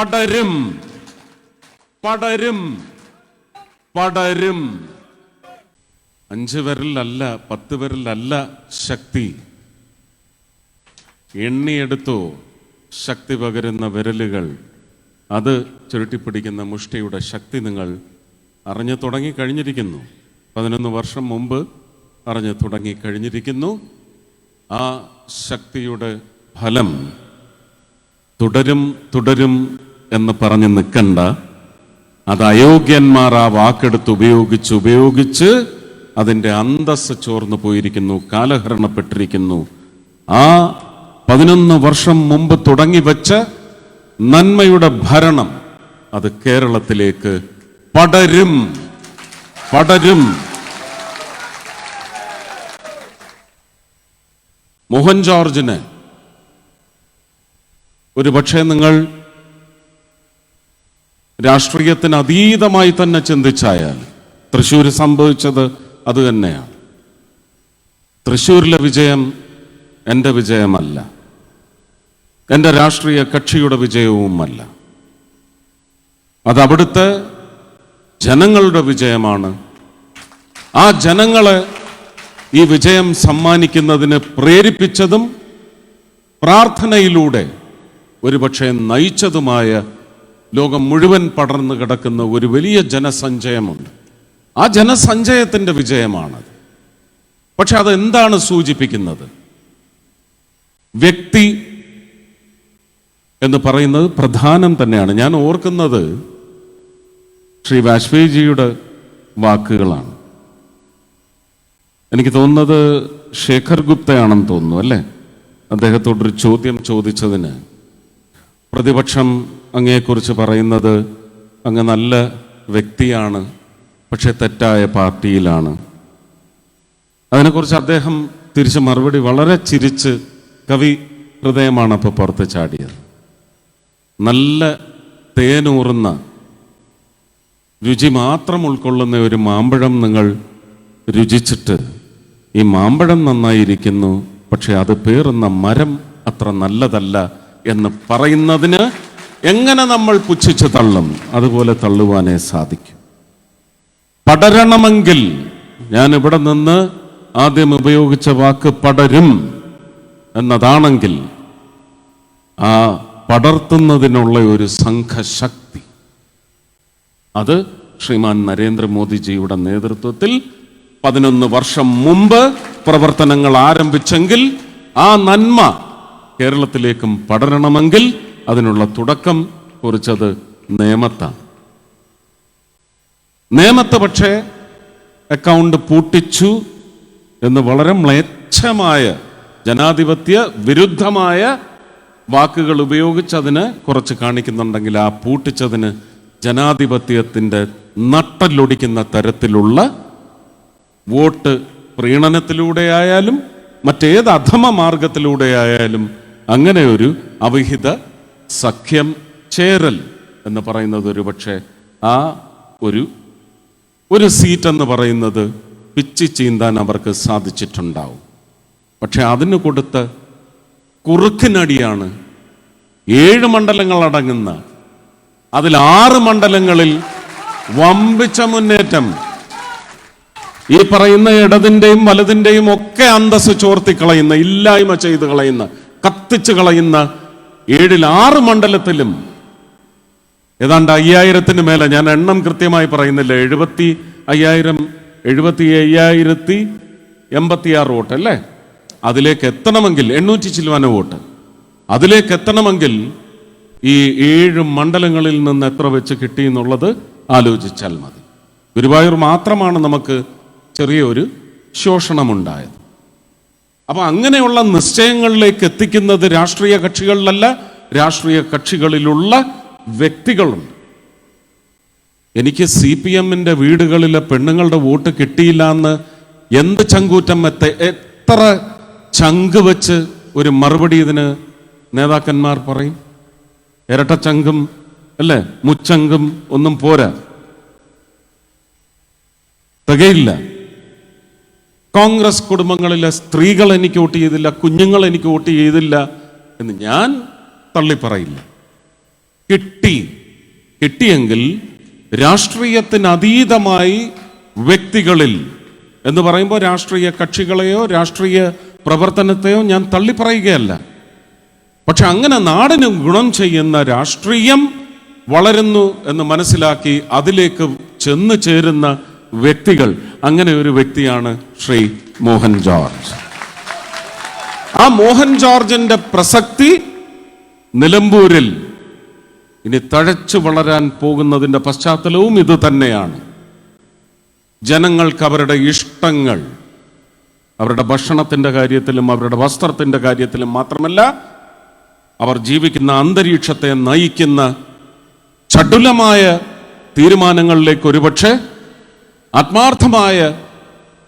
പടരും. പടരും. പടരും. അഞ്ച് വിരലിലല്ല പത്ത് വിരലിലല്ല ശക്തി. എണ്ണിയെടുത്തു ശക്തി പകരുന്ന വിരലുകൾ. അത് ചുരുട്ടിപ്പിടിക്കുന്ന മുഷ്ടിയുടെ ശക്തി നിങ്ങൾ അറിഞ്ഞു തുടങ്ങി കഴിഞ്ഞിരിക്കുന്നു പതിനൊന്ന് വർഷം മുമ്പ് അറിഞ്ഞു തുടങ്ങി കഴിഞ്ഞിരിക്കുന്നു ആ ശക്തിയുടെ ഫലം തുടരും തുടരും എന്ന് പറഞ്ഞ് നിൽക്കണ്ട. അത് അയോഗ്യന്മാർ ആ വാക്കെടുത്ത് ഉപയോഗിച്ച് ഉപയോഗിച്ച് അതിന്റെ അന്തസ് ചോർന്നു പോയിരിക്കുന്നു കാലഹരണപ്പെട്ടിരിക്കുന്നു. ആ പതിനൊന്ന് വർഷം മുമ്പ് തുടങ്ങി വച്ച നന്മയുടെ ഭരണം അത് കേരളത്തിലേക്ക് പടരും പടരും. മോഹൻ ജോർജിന് ഒരു പക്ഷേ നിങ്ങൾ രാഷ്ട്രീയത്തിന് അതീതമായി തന്നെ ചിന്തിച്ചായാൽ തൃശ്ശൂർ സംഭവിച്ചത് അത് തന്നെയാണ്. തൃശ്ശൂരിലെ വിജയം എന്റെ വിജയമല്ല. എന്റെ രാഷ്ട്രീയ കക്ഷിയുടെ വിജയവുമല്ല. അത് അവിടുത്തെ ജനങ്ങളുടെ വിജയമാണ്. ആ ജനങ്ങളെ ഈ വിജയം സമ്മാനിക്കുന്നതിന് പ്രേരിപ്പിച്ചതും പ്രാർത്ഥനയിലൂടെ ഒരുപക്ഷെ നയിച്ചതുമായ ലോകം മുഴുവൻ പടർന്നു കിടക്കുന്ന ഒരു വലിയ ജനസഞ്ചയമുണ്ട്. ആ ജനസഞ്ചയത്തിന്റെ വിജയമാണത്. പക്ഷെ അതെന്താണ് സൂചിപ്പിക്കുന്നത്? വ്യക്തി എന്ന് പറയുന്നത് പ്രധാനം തന്നെയാണ്. ഞാൻ ഓർക്കുന്നത് ശ്രീ വാജ്പേയിജിയുടെ വാക്കുകളാണ്. എനിക്ക് തോന്നുന്നത് ശേഖർ ഗുപ്തയാണെന്ന് തോന്നുന്നു അല്ലേ? അദ്ദേഹത്തോടൊരു ചോദ്യം ചോദിച്ചതിന് പ്രതിപക്ഷം അങ്ങയെക്കുറിച്ച് പറയുന്നത് അങ്ങ് നല്ല വ്യക്തിയാണ് പക്ഷെ തെറ്റായ പാർട്ടിയിലാണ്. അതിനെക്കുറിച്ച് അദ്ദേഹം തിരിച്ച് മറുപടി വളരെ ചിരിച്ച് കവി ഹൃദയമാണ് അപ്പോൾ പുറത്ത് ചാടിയത്. നല്ല തേനൂറുന്ന രുചി മാത്രം ഉൾക്കൊള്ളുന്ന ഒരു മാമ്പഴം നിങ്ങൾ രുചിച്ചിട്ട് ഈ മാമ്പഴം നന്നായിരിക്കുന്നു പക്ഷെ അത് പേറുന്ന മരം അത്ര നല്ലതല്ല എന്ന് പറയുന്നതിന് എങ്ങനെ നമ്മൾ പുച്ഛിച്ച് തള്ളും? അതുപോലെ തള്ളുവാനേ സാധിക്കും. പടരണമെങ്കിൽ ഞാൻ ഇവിടെ നിന്ന് ആദ്യം ഉപയോഗിച്ച വാക്ക് പടരും എന്നതാണെങ്കിൽ ആ പടർത്തുന്നതിനുള്ള ഒരു സംഘശക്തി. അത് ശ്രീമാൻ നരേന്ദ്രമോദിജിയുടെ നേതൃത്വത്തിൽ പതിനൊന്ന് വർഷം മുമ്പ് പ്രവർത്തനങ്ങൾ ആരംഭിച്ചെങ്കിൽ ആ നന്മ കേരളത്തിലേക്കും പടരണമെങ്കിൽ അതിനുള്ള തുടക്കം കുറിച്ചത് നേമത്താണ്. നേമത്ത് പക്ഷേ അക്കൗണ്ട് പൂട്ടിച്ചു എന്ന് വളരെ മ്ലേച്ഛമായ ജനാധിപത്യ വിരുദ്ധമായ വാക്കുകൾ ഉപയോഗിച്ച് അതിന് കുറച്ച് കാണിക്കുന്നുണ്ടെങ്കിൽ ആ പൂട്ടിച്ചതിന് ജനാധിപത്യത്തിന്റെ നട്ടലൊടിക്കുന്ന തരത്തിലുള്ള വോട്ട് പ്രീണനത്തിലൂടെയായാലും മറ്റേത് അധമ മാർഗത്തിലൂടെ ആയാലും അങ്ങനെ ഒരു അവിഹിത സഖ്യം ചേരൽ എന്ന് പറയുന്നത് ഒരു പക്ഷേ ആ ഒരു ഒരു സീറ്റ് എന്ന് പറയുന്നത് പിച്ചി ചീന്താൻ അവർക്ക് സാധിച്ചിട്ടുണ്ടാവും. പക്ഷെ അതിന് കൊടുത്ത കുറുക്കിനടിയാണ് ഏഴ് മണ്ഡലങ്ങൾ അടങ്ങുന്ന അതിൽ ആറ് മണ്ഡലങ്ങളിൽ വമ്പിച്ച മുന്നേറ്റം. ഈ പറയുന്ന ഇടതിന്റെയും വലതിന്റെയും ഒക്കെ അന്തസ് ചോർത്തി കളയുന്ന ഇല്ലായ്മ ചെയ്ത് കളയുന്ന കത്തിച്ച് കളയുന്ന ഏഴിൽ ആറ് മണ്ഡലത്തിലും ഏതാണ്ട് അയ്യായിരത്തിന് മേലെ ഞാൻ എണ്ണം കൃത്യമായി പറയുന്നില്ല എഴുപത്തി അയ്യായിരം എഴുപത്തി അയ്യായിരത്തി എൺപത്തിയാറ് വോട്ട് അല്ലേ? അതിലേക്ക് എത്തണമെങ്കിൽ എണ്ണൂറ്റി ചില്ലുവാന വോട്ട്. അതിലേക്ക് എത്തണമെങ്കിൽ ഈ ഏഴ് മണ്ഡലങ്ങളിൽ നിന്ന് എത്ര വെച്ച് കിട്ടി എന്നുള്ളത് ആലോചിച്ചാൽ മതി. ഗുരുവായൂർ മാത്രമാണ് നമുക്ക് ചെറിയൊരു ശോഷണമുണ്ടായത്. അപ്പൊ അങ്ങനെയുള്ള നിശ്ചയങ്ങളിലേക്ക് എത്തിക്കുന്നത് രാഷ്ട്രീയ കക്ഷികളിലല്ല രാഷ്ട്രീയ കക്ഷികളിലുള്ള വ്യക്തികളുണ്ട്. എനിക്ക് സി പി എമ്മിന്റെ വീടുകളിലെ പെണ്ണുങ്ങളുടെ വോട്ട് കിട്ടിയില്ല എന്ന് എന്ത് ചങ്കൂറ്റം എത്ത എത്ര ചങ്ക് വെച്ച് ഒരു മറുപടി ഇതിന് നേതാക്കന്മാർ പറയും? ഇരട്ട ചങ്കും അല്ലേ മുച്ചങ്കും ഒന്നും പോരാ. തികയില്ല. കോൺഗ്രസ് കുടുംബങ്ങളിലെ സ്ത്രീകൾ എനിക്ക് വോട്ട് ചെയ്തില്ല കുഞ്ഞുങ്ങൾ എനിക്ക് വോട്ട് ചെയ്തില്ല എന്ന് ഞാൻ തള്ളി പറയില്ല കിട്ടി കിട്ടിയെങ്കിൽ രാഷ്ട്രീയത്തിന് അതീതമായി വ്യക്തികളിൽ എന്ന് പറയുമ്പോൾ രാഷ്ട്രീയ കക്ഷികളെയോ രാഷ്ട്രീയ പ്രവർത്തനത്തെയോ ഞാൻ തള്ളിപ്പറയുകയല്ല. പക്ഷെ അങ്ങനെ നാടിന് ഗുണം ചെയ്യുന്ന രാഷ്ട്രീയം വളരുന്നു എന്ന് മനസ്സിലാക്കി അതിലേക്ക് ചെന്ന് ചേരുന്ന വ്യക്തികൾ. അങ്ങനെ ഒരു വ്യക്തിയാണ് ശ്രീ മോഹൻ ജോർജ്. ആ മോഹൻ ജോർജിന്റെ പ്രസക്തി നിലമ്പൂരിൽ ഇനി തഴച്ചു വളരാൻ പോകുന്നതിന്റെ പശ്ചാത്തലവും ഇത് തന്നെയാണ്. ജനങ്ങൾക്ക് അവരുടെ ഇഷ്ടങ്ങൾ അവരുടെ ഭക്ഷണത്തിന്റെ കാര്യത്തിലും അവരുടെ വസ്ത്രത്തിന്റെ കാര്യത്തിലും മാത്രമല്ല അവർ ജീവിക്കുന്ന അന്തരീക്ഷത്തെ നയിക്കുന്ന ചടുലമായ തീരുമാനങ്ങളിലേക്ക് ഒരുപക്ഷെ ആത്മാർത്ഥമായ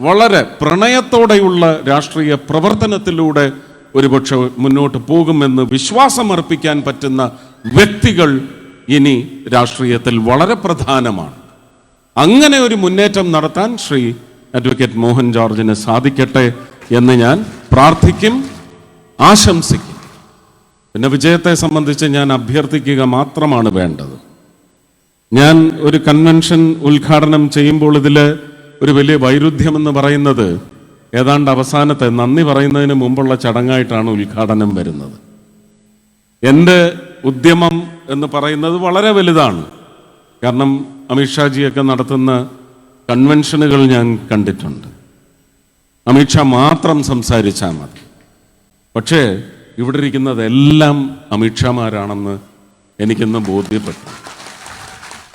വളരെ പ്രണയത്തോടെയുള്ള രാഷ്ട്രീയ പ്രവർത്തനത്തിലൂടെ ഒരുപക്ഷെ മുന്നോട്ട് പോകുമെന്ന് വിശ്വാസമർപ്പിക്കാൻ പറ്റുന്ന വ്യക്തികൾ ഇനി രാഷ്ട്രീയത്തിൽ വളരെ പ്രധാനമാണ്. അങ്ങനെ ഒരു മുന്നേറ്റം നടത്താൻ ശ്രീ അഡ്വക്കേറ്റ് മോഹൻ ജോർജിന് സാധിക്കട്ടെ എന്ന് ഞാൻ പ്രാർത്ഥിക്കും ആശംസിക്കും. പിന്നെ വിജയത്തെ സംബന്ധിച്ച് ഞാൻ അഭ്യർത്ഥിക്കുക മാത്രമാണ് വേണ്ടത്. ഞാൻ ഒരു കൺവെൻഷൻ ഉദ്ഘാടനം ചെയ്യുമ്പോൾ ഇതിൽ ഒരു വലിയ വൈരുദ്ധ്യം എന്ന് പറയുന്നത് ഏതാണ്ട് അവസാനത്തെ നന്ദി പറയുന്നതിന് മുമ്പുള്ള ചടങ്ങായിട്ടാണ് ഉദ്ഘാടനം വരുന്നത്. എന്റെ ഉദ്യമം എന്ന് പറയുന്നത് വളരെ വലുതാണ്. കാരണം അമിത്ഷാജിയൊക്കെ നടത്തുന്ന കൺവെൻഷനുകൾ ഞാൻ കണ്ടിട്ടുണ്ട്. അമിത്ഷാ മാത്രം സംസാരിച്ചാൽ മതി. പക്ഷേ ഇവിടെ ഇരിക്കുന്നതെല്ലാം അമിത്ഷാമാരാണെന്ന് എനിക്കിന്ന് ബോധ്യപ്പെട്ടു.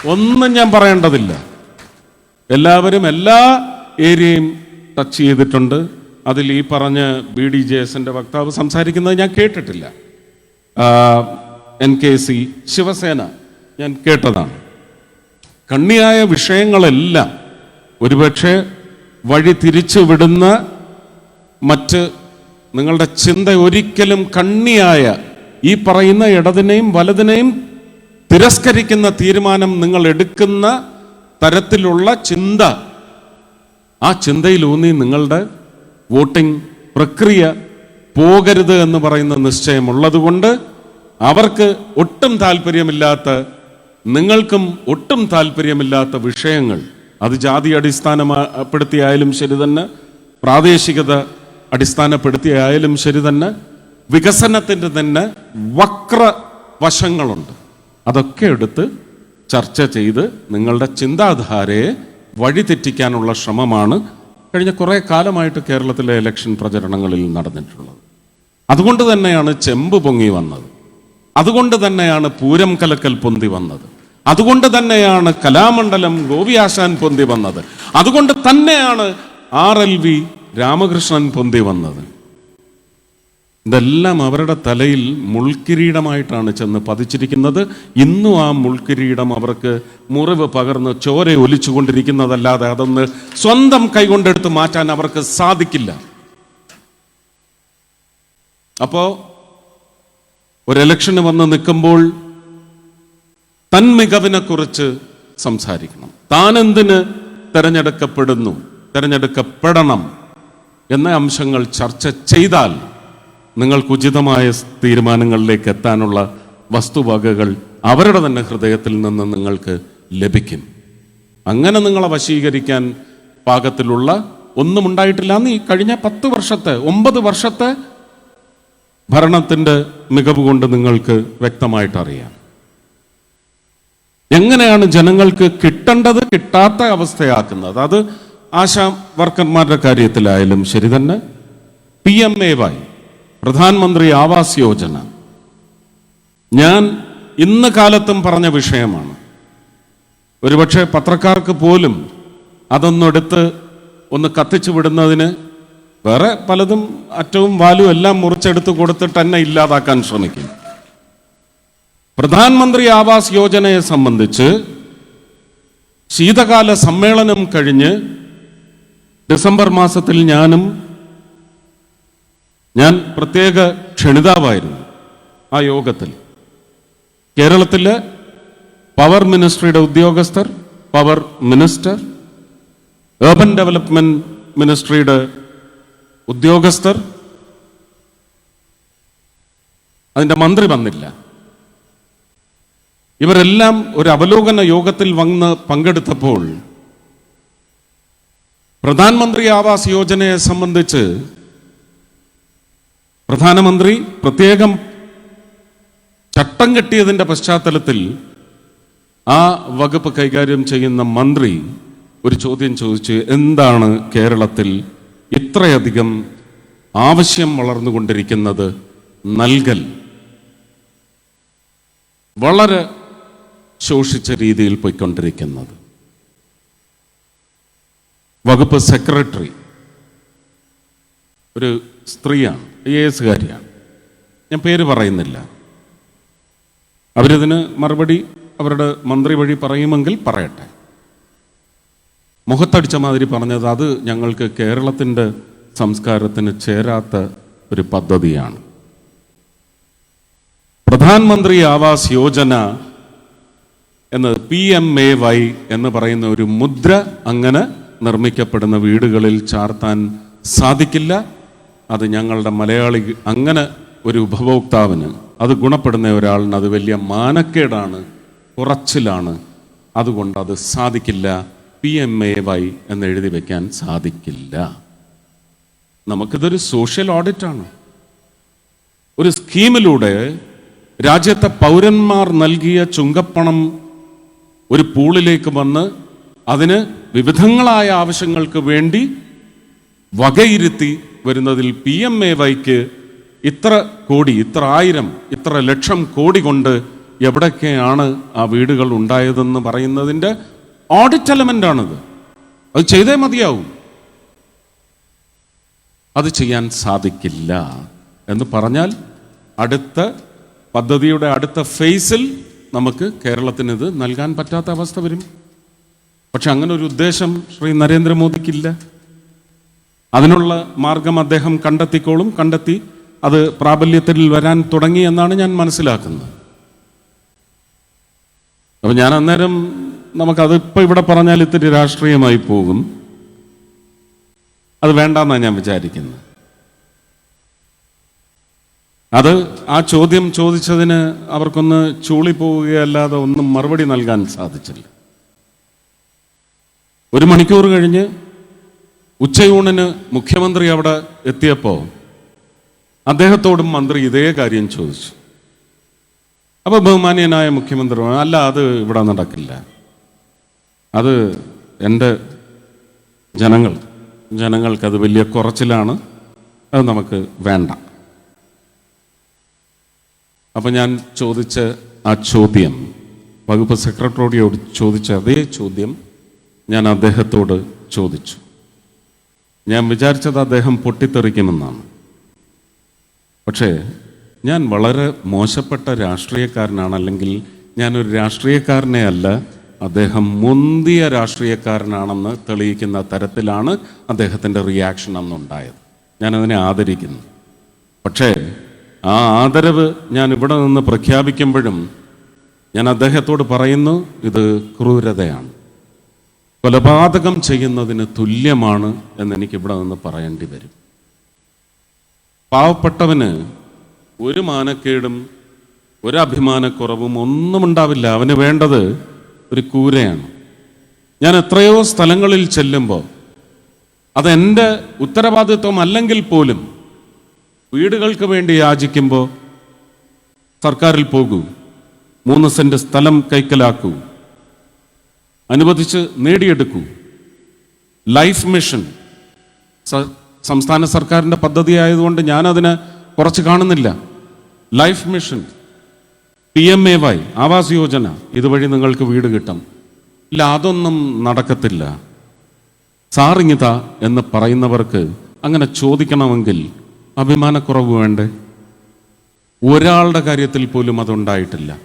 ഒന്നും ഞാൻ പറയേണ്ടതില്ല. എല്ലാവരും എല്ലാ ഏരിയയും ടച്ച് ചെയ്തിട്ടുണ്ട്. അതിൽ ഈ പറഞ്ഞ ബി ഡി ജെ എസിന്റെ വക്താവ് സംസാരിക്കുന്നത് ഞാൻ കേട്ടിട്ടില്ല. എൻ കെ സി ശിവസേന ഞാൻ കേട്ടതാണ്. കണ്ണിയായ വിഷയങ്ങളെല്ലാം ഒരുപക്ഷെ വഴി തിരിച്ചു വിടുന്ന മറ്റ് നിങ്ങളുടെ ചിന്ത ഒരിക്കലും കണ്ണിയായ ഈ പറയുന്ന ഇടതിനെയും വലതിനെയും തിരസ്കരിക്കുന്ന തീരുമാനം നിങ്ങൾ എടുക്കുന്ന തരത്തിലുള്ള ചിന്ത. ആ ചിന്തയിലൂന്നി നിങ്ങളുടെ വോട്ടിംഗ് പ്രക്രിയ പോകരുത് എന്ന് പറയുന്ന നിശ്ചയമുള്ളതുകൊണ്ട് അവർക്ക് ഒട്ടും താല്പര്യമില്ലാത്ത നിങ്ങൾക്കും ഒട്ടും താല്പര്യമില്ലാത്ത വിഷയങ്ങൾ അത് ജാതി അടിസ്ഥാനപ്പെടുത്തിയായാലും ശരി തന്നെ പ്രാദേശികത അടിസ്ഥാനപ്പെടുത്തിയായാലും ശരി തന്നെ വികസനത്തിന്റെ തന്നെ വക്ര വശങ്ങളുണ്ട് അതൊക്കെ എടുത്ത് ചർച്ച ചെയ്ത് നിങ്ങളുടെ ചിന്താധാരയെ വഴിതെറ്റിക്കാനുള്ള ശ്രമമാണ് കഴിഞ്ഞ കുറേ കാലമായിട്ട് കേരളത്തിലെ ഇലക്ഷൻ പ്രചരണങ്ങളിൽ നടന്നിട്ടുള്ളത്. അതുകൊണ്ട് തന്നെയാണ് ചെമ്പ് പൊങ്ങി വന്നത്. അതുകൊണ്ട് തന്നെയാണ് പൂരം കലക്കൽ പൊന്തി വന്നത്. അതുകൊണ്ട് തന്നെയാണ് കലാമണ്ഡലം ഗോപിയാശാൻ പൊന്തി വന്നത്. അതുകൊണ്ട് തന്നെയാണ് ആർ എൽ വി രാമകൃഷ്ണൻ പൊന്തി വന്നത്. ഇതെല്ലാം അവരുടെ തലയിൽ മുൾക്കിരീടമായിട്ടാണ് ചെന്ന് പതിച്ചിരിക്കുന്നത്. ഇന്നും ആ മുൾക്കിരീടം അവർക്ക് മുറിവ് പകർന്ന് ചോര ഒലിച്ചുകൊണ്ടിരിക്കുന്നതല്ലാതെ അതൊന്ന് സ്വന്തം കൈകൊണ്ടെടുത്ത് മാറ്റാൻ അവർക്ക് സാധിക്കില്ല. അപ്പോ ഒരു ഇലക്ഷന് വന്ന് നിൽക്കുമ്പോൾ തൻ മികവിനെ കുറിച്ച് സംസാരിക്കണം. താൻ എന്തിന് തെരഞ്ഞെടുക്കപ്പെടുന്നു? തെരഞ്ഞെടുക്കപ്പെടണം എന്ന അംശങ്ങൾ ചർച്ച ചെയ്താൽ നിങ്ങൾക്ക് ഉചിതമായ തീരുമാനങ്ങളിലേക്ക് എത്താനുള്ള വസ്തുവകകൾ അവരുടെ തന്നെ ഹൃദയത്തിൽ നിന്ന് നിങ്ങൾക്ക് ലഭിക്കും. അങ്ങനെ നിങ്ങളെ വശീകരിക്കാൻ പാകത്തിലുള്ള ഒന്നും ഉണ്ടായിട്ടില്ല. എന്ന് ഈ കഴിഞ്ഞ പത്ത് വർഷത്തെ ഒമ്പത് വർഷത്തെ ഭരണത്തിന്റെ മികവ് കൊണ്ട് നിങ്ങൾക്ക് വ്യക്തമായിട്ട് അറിയാം. എങ്ങനെയാണ് ജനങ്ങൾക്ക് കിട്ടേണ്ടത് കിട്ടാത്ത അവസ്ഥയാക്കുന്നത്? അത് ആശാ വർക്കർമാരുടെ കാര്യത്തിലായാലും ശരി തന്നെ. പി എം എ വൈ പ്രധാനമന്ത്രി ആവാസ് യോജന. ഞാൻ ഇന്ന് കാലത്തും പറഞ്ഞ വിഷയമാണ്. ഒരുപക്ഷെ പത്രക്കാർക്ക് പോലും അതൊന്നെടുത്ത് ഒന്ന് കത്തിച്ചു വിടുന്നതിന് വേറെ പലതും അറ്റവും വാലും എല്ലാം മുറിച്ചെടുത്ത് കൊടുത്തിട്ട് തന്നെ ഇല്ലാതാക്കാൻ ശ്രമിക്കും. പ്രധാനമന്ത്രി ആവാസ് യോജനയെ സംബന്ധിച്ച് ശീതകാല സമ്മേളനം കഴിഞ്ഞ് ഡിസംബർ മാസത്തിൽ ഞാനും ഞാൻ പ്രത്യേക ക്ഷണിതാവായിരുന്നു ആ യോഗത്തിൽ. കേരളത്തിലെ പവർ മിനിസ്ട്രിയുടെ ഉദ്യോഗസ്ഥർ പവർ മിനിസ്റ്റർ ഏർബൻ ഡെവലപ്മെന്റ് മിനിസ്ട്രിയുടെ ഉദ്യോഗസ്ഥർ അതിന്റെ മന്ത്രി വന്നില്ല. ഇവരെല്ലാം ഒരു അവലോകന യോഗത്തിൽ വന്ന് പങ്കെടുത്തപ്പോൾ പ്രധാനമന്ത്രി ആവാസ് യോജനയെ സംബന്ധിച്ച് പ്രധാനമന്ത്രി പ്രത്യേകം ചട്ടം കെട്ടിയതിന്റെ പശ്ചാത്തലത്തിൽ ആ വകുപ്പ് കൈകാര്യം ചെയ്യുന്ന മന്ത്രി ഒരു ചോദ്യം ചോദിച്ചു എന്താണ് കേരളത്തിൽ ഇത്രയധികം ആവശ്യം വളർന്നുകൊണ്ടിരിക്കുന്നത് നൽകൽ? വളരെ ശോഷിച്ച രീതിയിൽ പോയിക്കൊണ്ടിരിക്കുന്നത്. വകുപ്പ് സെക്രട്ടറി ഒരു സ്ത്രീയാണ്. ഐ എ എസുകാരിയാണ് ഞാൻ പേര് പറയുന്നില്ല. അവരിതിന് മറുപടി അവരുടെ മന്ത്രി വഴി പറയുമെങ്കിൽ പറയട്ടെ. മുഖത്തടിച്ച മാതിരി പറഞ്ഞത് അത് ഞങ്ങൾക്ക് കേരളത്തിന്റെ സംസ്കാരത്തിന് ചേരാത്ത ഒരു പദ്ധതിയാണ്. പ്രധാനമന്ത്രി ആവാസ് യോജന എന്നത് പി എം എ വൈ എന്ന് പറയുന്ന ഒരു മുദ്ര അങ്ങനെ നിർമ്മിക്കപ്പെടുന്ന വീടുകളിൽ ചാർത്താൻ സാധിക്കില്ല. അത് ഞങ്ങളുടെ മലയാളി അങ്ങനെ ഒരു ഉപഭോക്താവിന് അത് ഗുണപ്പെടുന്ന ഒരാളിന് അത് വലിയ മാനക്കേടാണ് കുറച്ചിലാണ്. അതുകൊണ്ട് അത് സാധിക്കില്ല. പി എം എ വൈ എന്ന് എഴുതി വെക്കാൻ സാധിക്കില്ല. നമുക്കിതൊരു സോഷ്യൽ ഓഡിറ്റാണ്. ഒരു സ്കീമിലൂടെ രാജ്യത്തെ പൗരന്മാർ നൽകിയ ചുങ്കപ്പണം ഒരു പൂളിലേക്ക് വന്ന് അതിന് വിവിധങ്ങളായ ആവശ്യങ്ങൾക്ക് വേണ്ടി വകയിരുത്തി വരുന്നതിൽ പി എം എ വൈക്ക് ഇത്ര കോടി ഇത്ര ആയിരം ഇത്ര ലക്ഷം കോടി കൊണ്ട് എവിടൊക്കെയാണ് ആ വീടുകൾ ഉണ്ടായതെന്ന് പറയുന്നതിന്റെ ഓഡിറ്റ് എലമെന്റ് ആണത്. അത് ചെയ്തേ മതിയാവും. അത് ചെയ്യാൻ സാധിക്കില്ല എന്ന് പറഞ്ഞാൽ അടുത്ത പദ്ധതിയുടെ അടുത്ത ഫേസിൽ നമുക്ക് കേരളത്തിന് ഇത് നൽകാൻ പറ്റാത്ത അവസ്ഥ വരും. പക്ഷെ അങ്ങനെ ഒരു ഉദ്ദേശം ശ്രീ നരേന്ദ്രമോദിക്കില്ല. അതിനുള്ള മാർഗം അദ്ദേഹം കണ്ടെത്തിക്കോളും. കണ്ടെത്തി അത് പ്രാബല്യത്തിൽ വരാൻ തുടങ്ങി എന്നാണ് ഞാൻ മനസ്സിലാക്കുന്നത്. അപ്പൊ ഞാൻ അന്നേരം നമുക്കതിപ്പോ ഇവിടെ പറഞ്ഞാൽ ഇത്തിരി രാഷ്ട്രീയമായി പോകും. അത് വേണ്ടെന്നാണ് ഞാൻ വിചാരിക്കുന്നത്. അത് ആ ചോദ്യം ചോദിച്ചതിന് അവർക്കൊന്ന് ചൂളിപ്പോവുകയല്ലാതെ ഒന്നും മറുപടി നൽകാൻ സാധിച്ചില്ല. ഒരു മണിക്കൂർ കഴിഞ്ഞ് ഉച്ചയൂണിന് മുഖ്യമന്ത്രി അവിടെ എത്തിയപ്പോൾ അദ്ദേഹത്തോടും മന്ത്രി ഇതേ കാര്യം ചോദിച്ചു. അപ്പോൾ ബഹുമാനീയനായ മുഖ്യമന്ത്രി അല്ല അത് ഇവിടെ നടക്കില്ല. അത് എന്റെ ജനങ്ങൾ ജനങ്ങൾക്കത് വലിയ കുറച്ചിലാണ്. അത് നമുക്ക് വേണ്ട. അപ്പം ഞാൻ ചോദിച്ച ആ ചോദ്യം വകുപ്പ് സെക്രട്ടറിയോട് ചോദിച്ച അതേ ചോദ്യം ഞാൻ അദ്ദേഹത്തോട് ചോദിച്ചു. ഞാൻ വിചാരിച്ചത് അദ്ദേഹം പൊട്ടിത്തെറിക്കുമെന്നാണ്. പക്ഷേ ഞാൻ വളരെ മോശപ്പെട്ട രാഷ്ട്രീയക്കാരനാണ്. അല്ലെങ്കിൽ ഞാനൊരു രാഷ്ട്രീയക്കാരനെ അല്ല അദ്ദേഹം മുന്തിയ രാഷ്ട്രീയക്കാരനാണെന്ന് തെളിയിക്കുന്ന തരത്തിലാണ് അദ്ദേഹത്തിന്റെ റിയാക്ഷൻ അന്നുണ്ടായത്. ഞാനതിനെ ആദരിക്കുന്നു. പക്ഷേ ആ ആദരവ് ഞാൻ ഇവിടെ നിന്ന് പ്രഖ്യാപിക്കുമ്പോഴും ഞാൻ അദ്ദേഹത്തോട് പറയുന്നു ഇത് ക്രൂരതയാണ്. കൊലപാതകം ചെയ്യുന്നതിന് തുല്യമാണ് എന്ന് എനിക്ക് ഇവിടെ നിന്ന് പറയേണ്ടി വരും. പാവപ്പെട്ടവന് ഒരു മാനക്കേടും ഒരു അഭിമാനക്കുറവും ഒന്നും ഉണ്ടാവില്ല. അവന് വേണ്ടത് ഒരു കൂരയാണ്. ഞാൻ എത്രയോ സ്ഥലങ്ങളിൽ ചെല്ലുമ്പോൾ അതെന്റെ ഉത്തരവാദിത്വം അല്ലെങ്കിൽ പോലും വീടുകൾക്ക് വേണ്ടി യാചിക്കുമ്പോൾ സർക്കാരിൽ പോകൂ മൂന്ന് സെന്റ് സ്ഥലം കൈക്കലാക്കൂ അനുവദിച്ച് നേടിയെടുക്കൂ. ലൈഫ് മിഷൻ സംസ്ഥാന സർക്കാരിന്റെ പദ്ധതി ആയതുകൊണ്ട് ഞാനതിന് കുറച്ച് കാണുന്നില്ല. Life mission P M A Y Awas Yojana. ഇതുവഴി നിങ്ങൾക്ക് വീട് കിട്ടും. ഇല്ല അതൊന്നും നടക്കത്തില്ല. സാറിങ്ങിത എന്ന് പറയുന്നവർക്ക് അങ്ങനെ ചോദിക്കണമെങ്കിൽ അഭിമാനക്കുറവ് വേണ്ടേ? ഒരാളുടെ കാര്യത്തിൽ പോലും അതുണ്ടായിട്ടില്ല.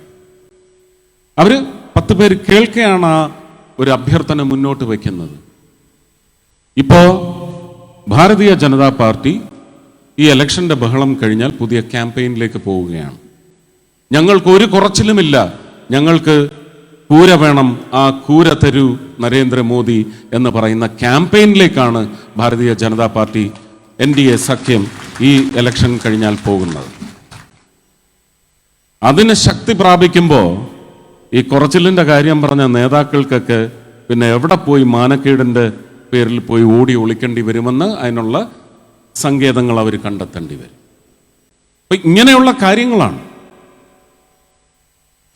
അവർ പത്ത് പേര് കേൾക്കുകയാണ് ഒരു അഭ്യർത്ഥന മുന്നോട്ട് വയ്ക്കുന്നത് ഇപ്പോ ഭാരതീയ ജനതാ പാർട്ടി ഈ ഇലക്ഷന്റെ ബഹളം കഴിഞ്ഞാൽ പുതിയ ക്യാമ്പയിനിലേക്ക് പോവുകയാണ്. ഞങ്ങൾക്ക് ഒരു കുറച്ചിലുമില്ല. ഞങ്ങൾക്ക് കൂര വേണം ആ കൂര തരൂ നരേന്ദ്രമോദി എന്ന് പറയുന്ന ക്യാമ്പയിനിലേക്കാണ് Bharatiya Janata party N D A സഖ്യം ഈ ഇലക്ഷൻ കഴിഞ്ഞാൽ പോകുന്നത്. അതിന് ശക്തി പ്രാപിക്കുമ്പോൾ ഈ കുറച്ചിലിന്റെ കാര്യം പറഞ്ഞ നേതാക്കൾക്കൊക്കെ പിന്നെ എവിടെ പോയി മാനക്കേടിന്റെ പേരിൽ പോയി ഓടി ഒളിക്കേണ്ടി വരുമെന്ന് അതിനുള്ള സങ്കേതങ്ങൾ അവർ കണ്ടെത്തേണ്ടി വരും. അപ്പം ഇങ്ങനെയുള്ള കാര്യങ്ങളാണ്.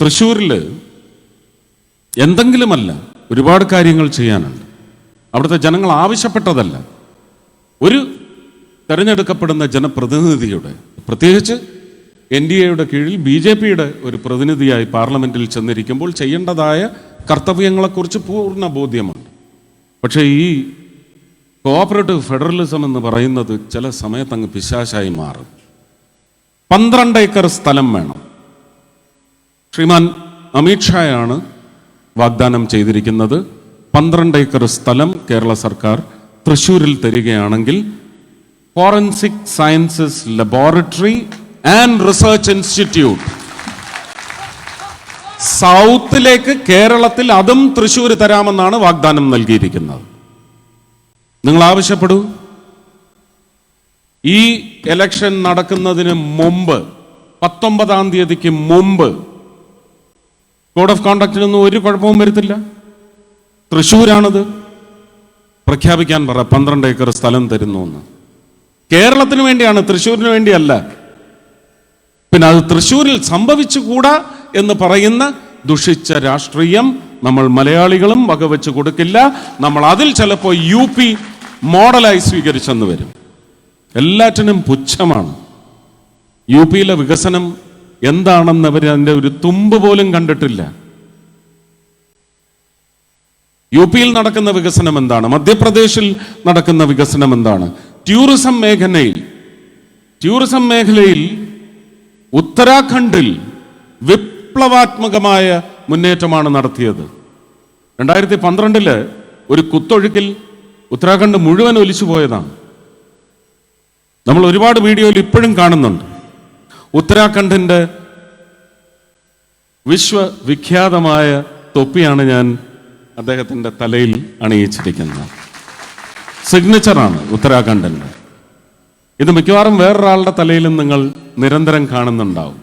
തൃശ്ശൂരിൽ എന്തെങ്കിലുമല്ല ഒരുപാട് കാര്യങ്ങൾ ചെയ്യാനുണ്ട്. അവിടുത്തെ ജനങ്ങൾ ആവശ്യപ്പെട്ടതല്ല. ഒരു തിരഞ്ഞെടുക്കപ്പെടുന്ന ജനപ്രതിനിധിയുടെ പ്രത്യേകിച്ച് എൻ ഡി എയുടെ കീഴിൽ ബി ജെ പിയുടെ ഒരു പ്രതിനിധിയായി പാർലമെന്റിൽ ചെന്നിരിക്കുമ്പോൾ ചെയ്യേണ്ടതായ കർത്തവ്യങ്ങളെക്കുറിച്ച് പൂർണ ബോധ്യമുണ്ട് പക്ഷേ ഈ കോഓപ്പറേറ്റീവ് ഫെഡറലിസം എന്ന് പറയുന്നത് ചില സമയത്ത് അങ്ങ് പിശാശായി മാറും. പന്ത്രണ്ട് ഏക്കർ സ്ഥലം വേണം. ശ്രീമാൻ അമിത്ഷായാണ് വാഗ്ദാനം ചെയ്തിരിക്കുന്നത്. പന്ത്രണ്ട് ഏക്കർ സ്ഥലം കേരള സർക്കാർ തൃശ്ശൂരിൽ തരികയാണെങ്കിൽ forensic sciences laboratory and research institute. സൗത്തിലേക്ക് കേരളത്തിൽ അതും തൃശ്ശൂർ തരാമെന്നാണ് വാഗ്ദാനം നൽകിയിരിക്കുന്നത്. നിങ്ങൾ ആവശ്യപ്പെടൂ. ഈ എലക്ഷൻ നടക്കുന്നതിന് മുമ്പ് പത്തൊമ്പതാം തീയതിക്ക് മുമ്പ് കോഡ് ഓഫ് കോണ്ടാക്റ്റിനൊന്നും ഒരു കുഴപ്പവും വരുത്തില്ല. തൃശ്ശൂരാണത്. പ്രഖ്യാപിക്കാൻ പറ പന്ത്രണ്ട് ഏക്കർ സ്ഥലം തരുന്നു എന്ന്. കേരളത്തിന് വേണ്ടിയാണ് തൃശ്ശൂരിന് വേണ്ടിയല്ല. പിന്നെ അത് തൃശ്ശൂരിൽ സംഭവിച്ചുകൂടാ എന്ന് പറയുന്ന ദുഷിച്ച രാഷ്ട്രീയം നമ്മൾ മലയാളികളും വകവെച്ച് കൊടുക്കില്ല. നമ്മൾ അതിൽ ചിലപ്പോൾ യു പി മോഡലായി സ്വീകരിച്ചെന്ന് വരും. എല്ലാറ്റിനും പുച്ഛമാണ്. യു പിയിലെ വികസനം എന്താണെന്ന് അവർ അതിന്റെ ഒരു തുമ്പ് പോലും കണ്ടിട്ടില്ല. യു പിയിൽ നടക്കുന്ന വികസനം എന്താണ്? മധ്യപ്രദേശിൽ നടക്കുന്ന വികസനം എന്താണ്? ടൂറിസം മേഖലയിൽ ടൂറിസം മേഖലയിൽ ഉത്തരാഖണ്ഡിൽ വിപ്ലവാത്മകമായ മുന്നേറ്റമാണ് നടത്തിയത്. രണ്ടായിരത്തി പന്ത്രണ്ടിൽ ഒരു കുത്തൊഴുക്കിൽ ഉത്തരാഖണ്ഡ് മുഴുവൻ ഒലിച്ചു പോയതാണ് നമ്മൾ ഒരുപാട് വീഡിയോയിൽ ഇപ്പോഴും കാണുന്നുണ്ട്. ഉത്തരാഖണ്ഡിന്റെ വിശ്വവിഖ്യാതമായ തൊപ്പിയാണ് ഞാൻ അദ്ദേഹത്തിന്റെ തലയിൽ അണിയിച്ചിരിക്കുന്നത്. സിഗ്നേച്ചറാണ് ഉത്തരാഖണ്ഡിന്റെ. ഇത് മിക്കവാറും വേറൊരാളുടെ തലയിലും നിങ്ങൾ നിരന്തരം കാണുന്നുണ്ടാവും.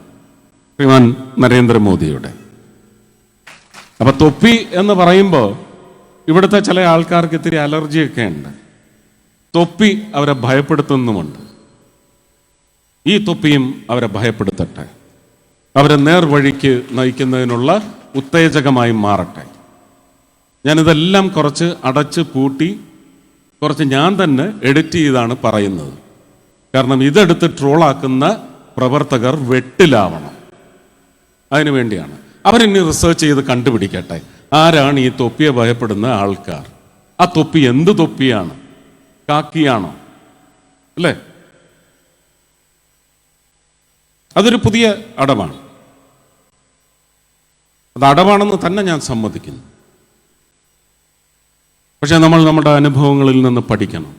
ശ്രീമാൻ നരേന്ദ്രമോദിയുടെ. അപ്പൊ തൊപ്പി എന്ന് പറയുമ്പോൾ ഇവിടുത്തെ ചില ആൾക്കാർക്ക് ഇത്തിരി അലർജിയൊക്കെ ഉണ്ട്. തൊപ്പി അവരെ ഭയപ്പെടുത്തുന്നുമുണ്ട്. ഈ തൊപ്പിയും അവരെ ഭയപ്പെടുത്തട്ടെ. അവരെ നേർവഴിക്ക് നയിക്കുന്നതിനുള്ള ഉത്തേജകമായി മാറട്ടെ. ഞാനിതെല്ലാം കുറച്ച് അടച്ച് പൂട്ടി കുറച്ച് ഞാൻ തന്നെ എഡിറ്റ് ചെയ്താണ് പറയുന്നത്. കാരണം ഇതെടുത്ത് ട്രോളാക്കുന്ന പ്രവർത്തകർ വെട്ടിലാവണം. അതിനു വേണ്ടിയാണ്. അവരിനി റിസർച്ച് ചെയ്ത് കണ്ടുപിടിക്കട്ടെ. ആരാണ് ഈ തൊപ്പിയെ ഭയപ്പെടുന്ന ആൾക്കാർ? ആ തൊപ്പി എന്ത് തൊപ്പിയാണ്? കാക്കിയാണോ? അല്ലേ? അതൊരു പുതിയ അടവാണ്. അത് അടവാണെന്ന് തന്നെ ഞാൻ സമ്മതിക്കുന്നു. പക്ഷെ നമ്മൾ നമ്മുടെ അനുഭവങ്ങളിൽ നിന്ന് പഠിക്കണം.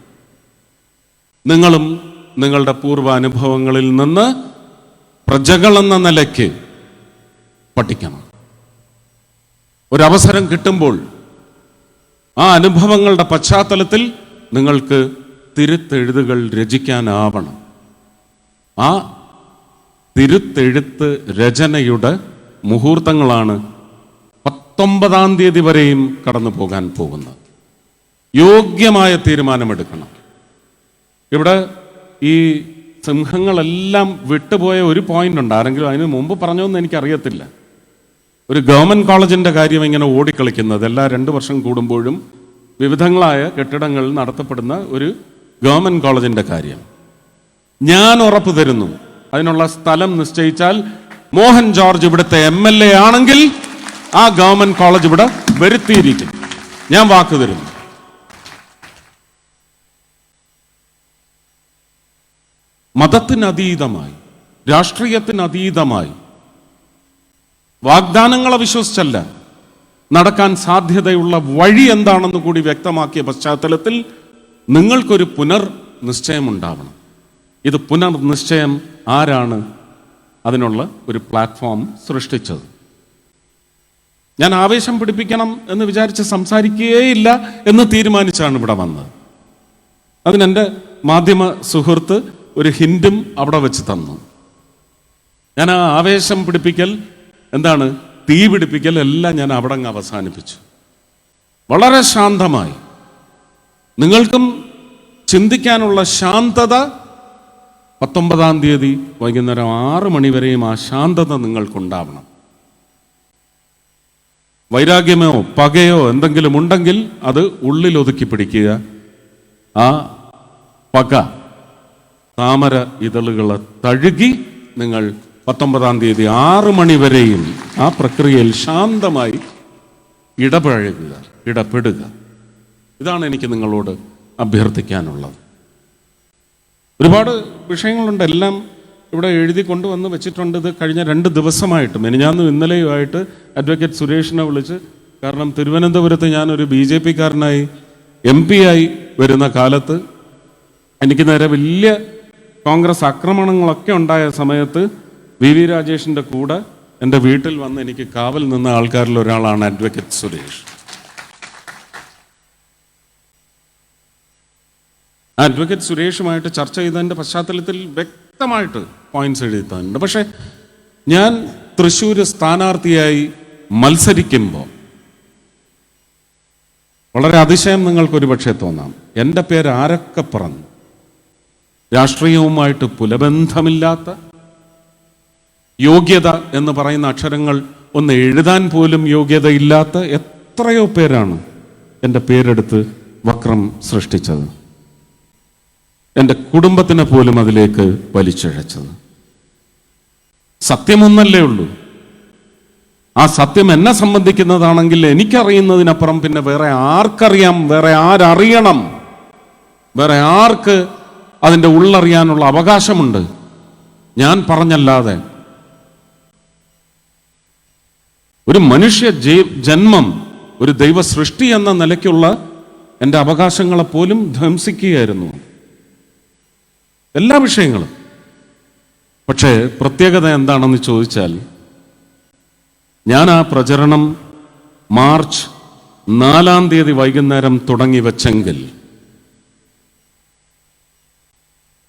നിങ്ങളും നിങ്ങളുടെ പൂർവ അനുഭവങ്ങളിൽ നിന്ന് പ്രജകളെന്ന നിലയ്ക്ക് പഠിക്കണം. ഒരവസരം കിട്ടുമ്പോൾ ആ അനുഭവങ്ങളുടെ പശ്ചാത്തലത്തിൽ നിങ്ങൾക്ക് തിരുത്തെഴുതുകൾ രചിക്കാനാവണം. ആ തിരുത്തെഴുത്ത് രചനയുടെ മുഹൂർത്തങ്ങളാണ് പത്തൊമ്പതാം തീയതി വരെയും കടന്നു പോകാൻ പോകുന്നത്. യോഗ്യമായ തീരുമാനമെടുക്കണം. ഇവിടെ ഈ സിംഹങ്ങളെല്ലാം വിട്ടുപോയ ഒരു പോയിന്റ് ഉണ്ട്. ആരെങ്കിലും അതിന് മുമ്പ് പറഞ്ഞോന്ന് എനിക്കറിയത്തില്ല. ഒരു ഗവൺമെന്റ് കോളേജിന്റെ കാര്യം ഇങ്ങനെ ഓടിക്കളിക്കുന്നത് എല്ലാ രണ്ട് വർഷം കൂടുമ്പോഴും വിവിധങ്ങളായ കെട്ടിടങ്ങളിൽ നടത്തപ്പെടുന്ന ഒരു ഗവൺമെന്റ് കോളേജിന്റെ കാര്യം. ഞാൻ ഉറപ്പ് തരുന്നു. അതിനുള്ള സ്ഥലം നിശ്ചയിച്ചാൽ മോഹൻ ജോർജ് ഇവിടുത്തെ എം എൽ എ ആണെങ്കിൽ ആ ഗവൺമെന്റ് കോളേജ് ഇവിടെ വരുത്തിയിരിക്കും. ഞാൻ വാക്ക് തരുന്നു. മതത്തിനതീതമായി രാഷ്ട്രീയത്തിനതീതമായി വാഗ്ദാനങ്ങളെ വിശ്വസിച്ചല്ല നടക്കാൻ സാധ്യതയുള്ള വഴി എന്താണെന്ന് കൂടി വ്യക്തമാക്കിയ പശ്ചാത്തലത്തിൽ നിങ്ങൾക്കൊരു പുനർ നിശ്ചയമുണ്ടാവണം ഇത് പുനർനിശ്ചയം ആരാണ് അതിനുള്ള ഒരു പ്ലാറ്റ്ഫോം സൃഷ്ടിച്ചത്. ഞാൻ ആവേശം പിടിപ്പിക്കണം എന്ന് വിചാരിച്ച് സംസാരിക്കുകയില്ല എന്ന് തീരുമാനിച്ചാണ് ഇവിടെ വന്നത്. അതിനെന്റെ മാധ്യമ സുഹൃത്ത് ഒരു ഹിൻഡും അവിടെ വെച്ച് തന്നു. ഞാൻ ആ ആവേശം പിടിപ്പിക്കൽ എന്താണ് തീ പിടിപ്പിക്കൽ എല്ലാം ഞാൻ അവിടെ അങ്ങ് അവസാനിപ്പിച്ചു. വളരെ ശാന്തമായി. നിങ്ങൾക്കും ചിന്തിക്കാനുള്ള ശാന്തത പത്തൊമ്പതാം തീയതി വൈകുന്നേരം ആറ് മണിവരെയും ആ ശാന്തത നിങ്ങൾക്കുണ്ടാവണം. വൈരാഗ്യമോ പകയോ എന്തെങ്കിലും ഉണ്ടെങ്കിൽ അത് ഉള്ളിൽ ഒതുക്കി പിടിക്കുക. ആ പക താമര ഇതളുകളെ തഴുകി നിങ്ങൾ പത്തൊമ്പതാം തീയതി ആറ് മണി വരെയും ആ പ്രക്രിയയിൽ ശാന്തമായി ഇടപഴകുക ഇടപെടുക. ഇതാണ് എനിക്ക് നിങ്ങളോട് അഭ്യർത്ഥിക്കാനുള്ളത്. ഒരുപാട് വിഷയങ്ങളുണ്ട്. എല്ലാം ഇവിടെ എഴുതി കൊണ്ടുവന്ന് വെച്ചിട്ടുണ്ട്. ഇത് കഴിഞ്ഞ രണ്ട് ദിവസമായിട്ട്. ഞാനും ഇന്നലെയുമായിട്ട് അഡ്വക്കേറ്റ് സുരേഷിനെ വിളിച്ച് കാരണം തിരുവനന്തപുരത്ത് ഞാനൊരു ബി ജെ പിക്കാരനായി എം പി ആയി വരുന്ന കാലത്ത് എനിക്ക് നേരെ വലിയ കോൺഗ്രസ് ആക്രമണങ്ങളൊക്കെ ഉണ്ടായ സമയത്ത് വി വി രാജേഷിന്റെ കൂടെ എന്റെ വീട്ടിൽ വന്ന് എനിക്ക് കാവൽ നിന്ന ആൾക്കാരിൽ ഒരാളാണ് അഡ്വക്കേറ്റ് സുരേഷ്. അഡ്വക്കേറ്റ് സുരേഷുമായിട്ട് ചർച്ച ചെയ്തതിന്റെ പശ്ചാത്തലത്തിൽ വ്യക്തമായിട്ട് പോയിന്റ്സ് എഴുതി തന്നിട്ടുണ്ട് പക്ഷേ ഞാൻ തൃശ്ശൂർ സ്ഥാനാർത്ഥിയായി മത്സരിക്കുമ്പോൾ വളരെ അതിശയം നിങ്ങൾക്കൊരു പക്ഷേ തോന്നാം. എന്റെ പേര് ആരൊക്കെ പറഞ്ഞു? രാഷ്ട്രീയവുമായിട്ട് പുലബന്ധമില്ലാത്ത യോഗ്യത എന്ന് പറയുന്ന അക്ഷരങ്ങൾ ഒന്ന് എഴുതാൻ പോലും യോഗ്യതയില്ലാത്ത എത്രയോ പേരാണ് എന്റെ പേരെടുത്ത് വക്രം സൃഷ്ടിച്ചത്. എന്റെ കുടുംബത്തിനെ പോലും അതിലേക്ക് വലിച്ചിഴച്ചത്. സത്യമൊന്നല്ലേ ഉള്ളൂ. ആ സത്യം എന്നെ സംബന്ധിക്കുന്നതാണെങ്കിൽ എനിക്കറിയുന്നതിനപ്പുറം പിന്നെ വേറെ ആർക്കറിയാം വേറെ ആരറിയണം വേറെ ആർക്ക് അതിന്റെ ഉള്ളറിയാനുള്ള അവകാശമുണ്ട്. ഞാൻ പറഞ്ഞല്ലാതെ. ഒരു മനുഷ്യ ജന്മം ഒരു ദൈവ സൃഷ്ടി എന്ന നിലയ്ക്കുള്ള എന്റെ അവകാശങ്ങളെ പോലും ധ്വംസിക്കുകയായിരുന്നു. എല്ലാ വിഷയങ്ങളും. പക്ഷേ പ്രത്യേകത എന്താണെന്ന് ചോദിച്ചാൽ ഞാൻ ആ പ്രചരണം മാർച്ച് നാലാം തീയതി വൈകുന്നേരം തുടങ്ങി വെച്ചെങ്കിൽ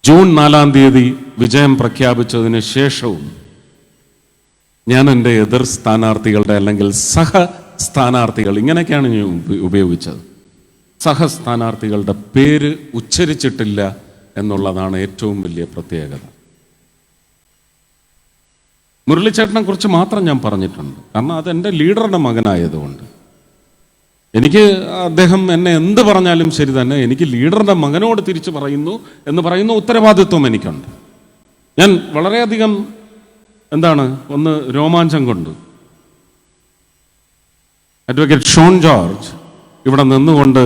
ജൂൺ നാലാം തീയതി വിജയം പ്രഖ്യാപിച്ചതിന് ശേഷവും ഞാൻ എന്റെ എതിർ സ്ഥാനാർത്ഥികളുടെ അല്ലെങ്കിൽ സഹ സ്ഥാനാർത്ഥികൾ ഇങ്ങനെയൊക്കെയാണ് ഞാൻ ഉപയോഗിച്ചത്. സഹ സ്ഥാനാർത്ഥികളുടെ പേര് ഉച്ചരിച്ചിട്ടില്ല എന്നുള്ളതാണ് ഏറ്റവും വലിയ പ്രത്യേകത. മുരളിച്ചേട്ടനെ കുറിച്ച് മാത്രം ഞാൻ പറഞ്ഞിട്ടുണ്ട്. കാരണം അത് എന്റെ ലീഡറുടെ മകനായതുകൊണ്ട്. എനിക്ക് അദ്ദേഹം എന്നെ എന്ത് പറഞ്ഞാലും ശരി തന്നെ. എനിക്ക് ലീഡറുടെ മകനോട് തിരിച്ചു പറയുന്നു എന്ന് പറയുന്ന ഉത്തരവാദിത്വം എനിക്കുണ്ട്. ഞാൻ വളരെയധികം എന്താണ്? ഒന്ന് രോമാഞ്ചം കൊണ്ട് അഡ്വക്കേറ്റ് ഷോൺ ജോർജ് ഇവിടെ നിന്നുകൊണ്ട്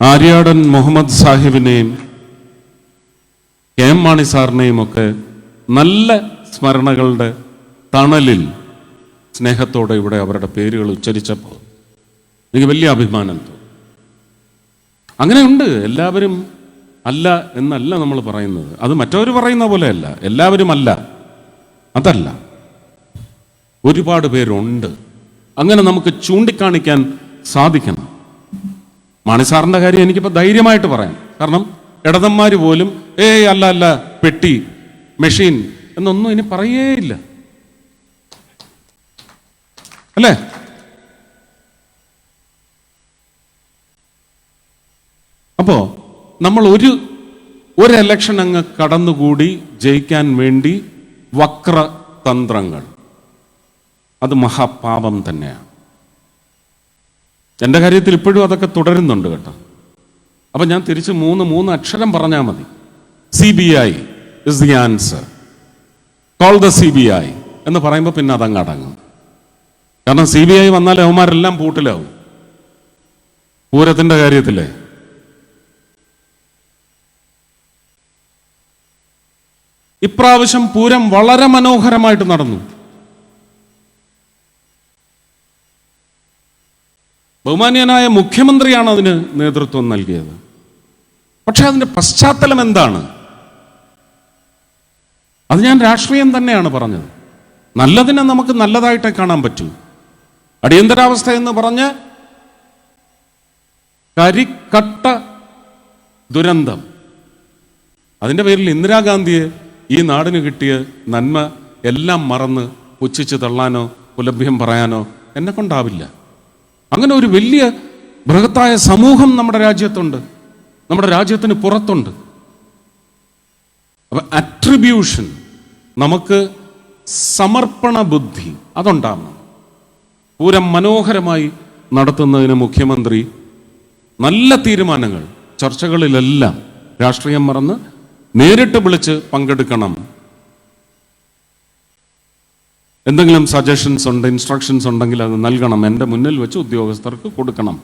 ആര്യാടൻ മുഹമ്മദ് സാഹിബിനെയും കെ എം മാണി സാറിനെയും ഒക്കെ നല്ല സ്മരണകളുടെ തണലിൽ സ്നേഹത്തോടെ ഇവിടെ അവരുടെ പേരുകൾ ഉച്ചരിച്ചപ്പോൾ എനിക്ക് വലിയ അഭിമാനം തോന്നും. അങ്ങനെയുണ്ട് എല്ലാവരും അല്ല എന്നല്ല നമ്മൾ പറയുന്നത്. അത് മറ്റവർ പറയുന്ന പോലെയല്ല. എല്ലാവരും അല്ല. അതല്ല. ഒരുപാട് പേരുണ്ട്. അങ്ങനെ നമുക്ക് ചൂണ്ടിക്കാണിക്കാൻ സാധിക്കണം. മാണിസാറിന്റെ കാര്യം എനിക്കിപ്പോൾ ധൈര്യമായിട്ട് പറയാം. കാരണം ഇടതന്മാർ പോലും ഏയ് അല്ല അല്ല പെട്ടി മെഷീൻ എന്നൊന്നും ഇനി പറയേയില്ല. അല്ലേ? അപ്പോ നമ്മൾ ഒരു ഒരു എലക്ഷൻ അങ്ങ് കടന്നുകൂടി ജയിക്കാൻ വേണ്ടി വക്രതന്ത്രങ്ങൾ. അത് മഹാപാപം തന്നെയാണ്. എന്റെ കാര്യത്തിൽ ഇപ്പോഴും അതൊക്കെ തുടരുന്നുണ്ട് കേട്ടോ. അപ്പൊ ഞാൻ തിരിച്ച് മൂന്ന് മൂന്ന് അക്ഷരം പറഞ്ഞാൽ മതി. C B I is the answer call the C B I എന്ന് പറയുമ്പോൾ പിന്നെ അതങ്ങ് അടങ്ങും. കാരണം സി ബി ഐ വന്നാൽ അവന്മാരെല്ലാം പൂട്ടിലാവും. പൂരത്തിന്റെ കാര്യത്തിലേ. ഇപ്രാവശ്യം പൂരം വളരെ മനോഹരമായിട്ട് നടന്നു. ബഹുമാന്യനായ മുഖ്യമന്ത്രിയാണ് അതിന് നേതൃത്വം നൽകിയത്. പക്ഷെ അതിന്റെ പശ്ചാത്തലം എന്താണ്? അത് ഞാൻ രാഷ്ട്രീയം തന്നെയാണ് പറഞ്ഞത്. നല്ലതിനെ നമുക്ക് നല്ലതായിട്ടേ കാണാൻ പറ്റൂ. അടിയന്തരാവസ്ഥ എന്ന് പറഞ്ഞ് കരിക്കട്ട ദുരന്തം. അതിന്റെ പേരിൽ ഇന്ദിരാഗാന്ധിയെ ഈ നാടിന് കിട്ടിയ നന്മ എല്ലാം മറന്ന് പുച്ഛിച്ച് തള്ളാനോ പുലഭ്യം പറയാനോ എന്നെ കൊണ്ടാവില്ല. അങ്ങനെ ഒരു വലിയ ബൃഹത്തായ സമൂഹം നമ്മുടെ രാജ്യത്തുണ്ട്. നമ്മുടെ രാജ്യത്തിന് പുറത്തുണ്ട്. അപ്പൊ അട്രിബ്യൂഷൻ നമുക്ക് സമർപ്പണ ബുദ്ധി അതുണ്ടാവണം. പൂരം മനോഹരമായി നടത്തുന്നതിന് മുഖ്യമന്ത്രി നല്ല തീരുമാനങ്ങൾ ചർച്ചകളിലെല്ലാം രാഷ്ട്രീയം മറന്ന് നേരിട്ട് വിളിച്ച് പങ്കെടുക്കണം. എന്തെങ്കിലും സജഷൻസ് ഉണ്ട് ഇൻസ്ട്രക്ഷൻസ് ഉണ്ടെങ്കിൽ അത് നൽകണം. എന്റെ മുന്നിൽ വെച്ച് ഉദ്യോഗസ്ഥർക്ക് കൊടുക്കണം.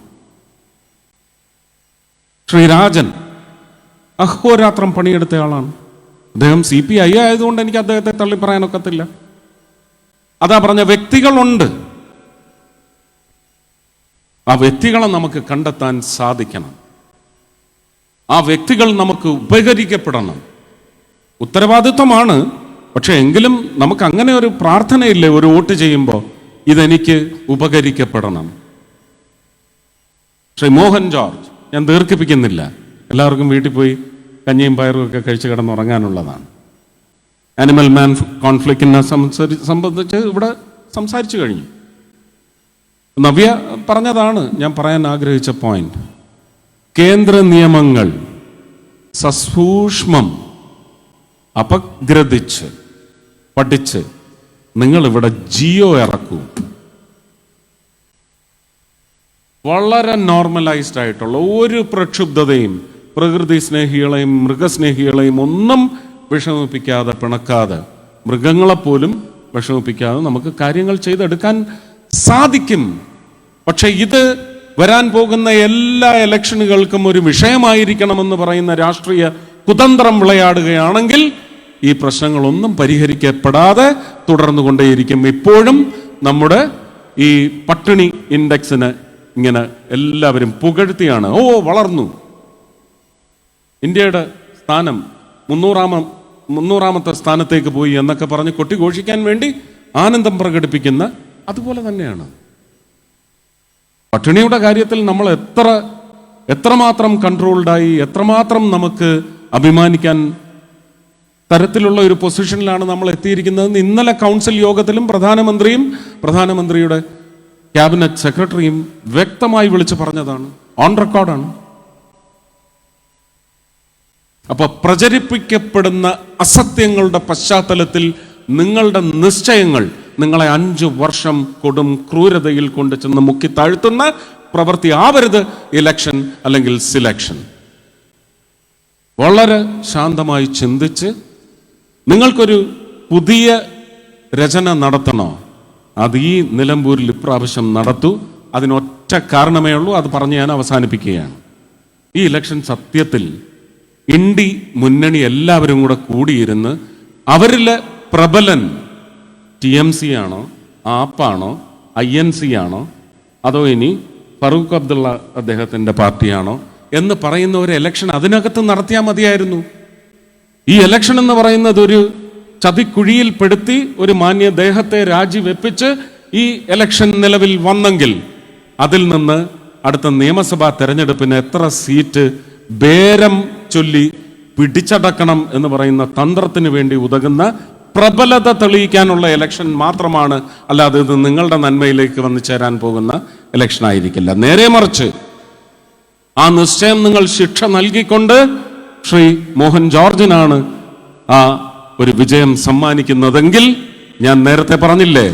ശ്രീരാജൻ അഹോരാത്രം പണിയെടുത്ത ആളാണ്. അദ്ദേഹം സി പി ഐ ആയതുകൊണ്ട് എനിക്ക് അദ്ദേഹത്തെ തള്ളി പറയാനൊക്കത്തില്ല അതാ പറഞ്ഞ വ്യക്തികളുണ്ട്. ആ വ്യക്തികളെ നമുക്ക് കണ്ടെത്താൻ സാധിക്കണം. ആ വ്യക്തികൾ നമുക്ക് ഉപകരിക്കപ്പെടണം. ഉത്തരവാദിത്വമാണ്. പക്ഷെ എങ്കിലും നമുക്ക് അങ്ങനെ ഒരു പ്രാർത്ഥനയില്ലേ ഒരു വോട്ട് ചെയ്യുമ്പോൾ ഇതെനിക്ക് ഉപകരിക്കപ്പെടണം. ശ്രീ മോഹൻ ജോർജ് ഞാൻ ദീർഘിപ്പിക്കുന്നില്ല. എല്ലാവർക്കും വീട്ടിൽ പോയി കഞ്ഞിയും പയറും ഒക്കെ കഴിച്ച് കിടന്നുറങ്ങാനുള്ളതാണ് ആനിമൽ മാൻ കോൺഫ്ലിക്റ്റിനെ സംസരി സംബന്ധിച്ച് ഇവിടെ സംസാരിച്ചു കഴിഞ്ഞു. നവ്യ പറഞ്ഞതാണ് ഞാൻ പറയാൻ ആഗ്രഹിച്ച പോയിന്റ് കേന്ദ്ര നിയമങ്ങൾ സസൂക്ഷ്മം അപഗ്രഥിച്ച് പഠിച്ച് നിങ്ങൾ ഇവിടെ ജിയോ ഇറക്കൂ. വളരെ നോർമലൈസ്ഡ് ആയിട്ടുള്ള ഒരു പ്രക്ഷുബ്ധതയും പ്രകൃതി സ്നേഹികളെയും മൃഗസ്നേഹികളെയും ഒന്നും വിഷമിപ്പിക്കാതെ പിണക്കാതെ മൃഗങ്ങളെപ്പോലും വിഷമിപ്പിക്കാതെ നമുക്ക് കാര്യങ്ങൾ ചെയ്തെടുക്കാൻ സാധിക്കും. പക്ഷേ ഇത് വരാൻ പോകുന്ന എല്ലാ ഇലക്ഷനുകൾക്കും ഒരു വിഷയമായിരിക്കണമെന്ന് പറയുന്ന രാഷ്ട്രീയ കുതന്ത്രം വിളയാടുകയാണെങ്കിൽ ഈ പ്രശ്നങ്ങളൊന്നും പരിഹരിക്കപ്പെടാതെ തുടർന്നു തുടർന്നുകൊണ്ടേയിരിക്കും. ഇപ്പോഴും നമ്മുടെ ഈ പട്ടിണി ഇൻഡെക്സിന് ഇങ്ങനെ എല്ലാവരും പുകഴ്ത്തിയാണ്. ഓ വളർന്നു. ഇന്ത്യയുടെ സ്ഥാനം മുന്നൂറാമ മുന്നൂറാമത്തെ സ്ഥാനത്തേക്ക് പോയി എന്നൊക്കെ പറഞ്ഞ് കൊട്ടിഘോഷിക്കാൻ വേണ്ടി ആനന്ദം പ്രകടിപ്പിക്കുന്ന അതുപോലെ തന്നെയാണ്. പട്ടിണിയുടെ കാര്യത്തിൽ നമ്മൾ എത്ര എത്രമാത്രം കൺട്രോൾഡായി എത്രമാത്രം നമുക്ക് അഭിമാനിക്കാൻ തരത്തിലുള്ള ഒരു പൊസിഷനിലാണ് നമ്മൾ എത്തിയിരിക്കുന്നത്. ഇന്നലെ കൗൺസിൽ യോഗത്തിലും പ്രധാനമന്ത്രിയും പ്രധാനമന്ത്രിയുടെ ക്യാബിനറ്റ് സെക്രട്ടറിയും വ്യക്തമായി വിളിച്ചു പറഞ്ഞതാണ്. ഓൺ റെക്കോർഡാണ് അപ്പൊ പ്രചരിപ്പിക്കപ്പെടുന്ന അസത്യങ്ങളുടെ പശ്ചാത്തലത്തിൽ നിങ്ങളുടെ നിശ്ചയങ്ങൾ നിങ്ങളെ അഞ്ച് വർഷം കൊടും ക്രൂരതയിൽ കൊണ്ട് ചെന്ന് മുക്കി താഴ്ത്തുന്ന പ്രവൃത്തി ആവരുത്. ഇലക്ഷൻ അല്ലെങ്കിൽ സിലക്ഷൻ വളരെ ശാന്തമായി ചിന്തിച്ച് നിങ്ങൾക്കൊരു പുതിയ രചന നടത്തണോ? അത് ഈ നിലമ്പൂരിൽ ഇപ്രാവശ്യം നടത്തൂ. അതിനൊറ്റ കാരണമേ ഉള്ളൂ. അത് പറഞ്ഞ് ഞാൻ അവസാനിപ്പിക്കുകയാണ്. ഈ ഇലക്ഷൻ സത്യത്തിൽ ഇന്ത്യ മുന്നണി എല്ലാവരും കൂടെ കൂടിയിരുന്ന് അവരിലെ പ്രബലൻ ടി എം സി ആണോ ആപ്പാണോ? ഐ എൻ സി ആണോ അതോ ഇനി ഫറൂഖ് അബ്ദുള്ള അദ്ദേഹത്തിന്റെ പാർട്ടിയാണോ? എന്ന് പറയുന്ന ഒരു എലക്ഷൻ അതിനകത്ത് നടത്തിയാൽ മതിയായിരുന്നു. ഈ എലക്ഷൻ എന്ന് പറയുന്നത് ഒരു ചതിക്കുഴിയിൽപ്പെടുത്തി ഒരു മാന്യ ദേഹത്തെ രാജിവെപ്പിച്ച് ഈ എലക്ഷൻ നിലവിൽ വന്നെങ്കിൽ അതിൽ നിന്ന് അടുത്ത നിയമസഭാ തെരഞ്ഞെടുപ്പിന് എത്ര സീറ്റ് ബേരം ചൊല്ലി പിടിച്ചടക്കണം എന്ന് പറയുന്ന തന്ത്രത്തിന് വേണ്ടി ഉതകുന്ന പ്രബലത തെളിയിക്കാനുള്ള ഇലക്ഷൻ മാത്രമാണ് അല്ലാതെ ഇത് നിങ്ങളുടെ നന്മയിലേക്ക് വന്നു ചേരാൻ പോകുന്ന ഇലക്ഷൻ ആയിരിക്കില്ല. നേരെ മറിച്ച് ആ നിശ്ചയം നിങ്ങൾ ശിക്ഷ നൽകിക്കൊണ്ട് ശ്രീ മോഹൻ ജോർജിനാണ് ആ ഒരു വിജയം സമ്മാനിക്കുന്നതെങ്കിൽ ഞാൻ നേരത്തെ പറഞ്ഞില്ലേ?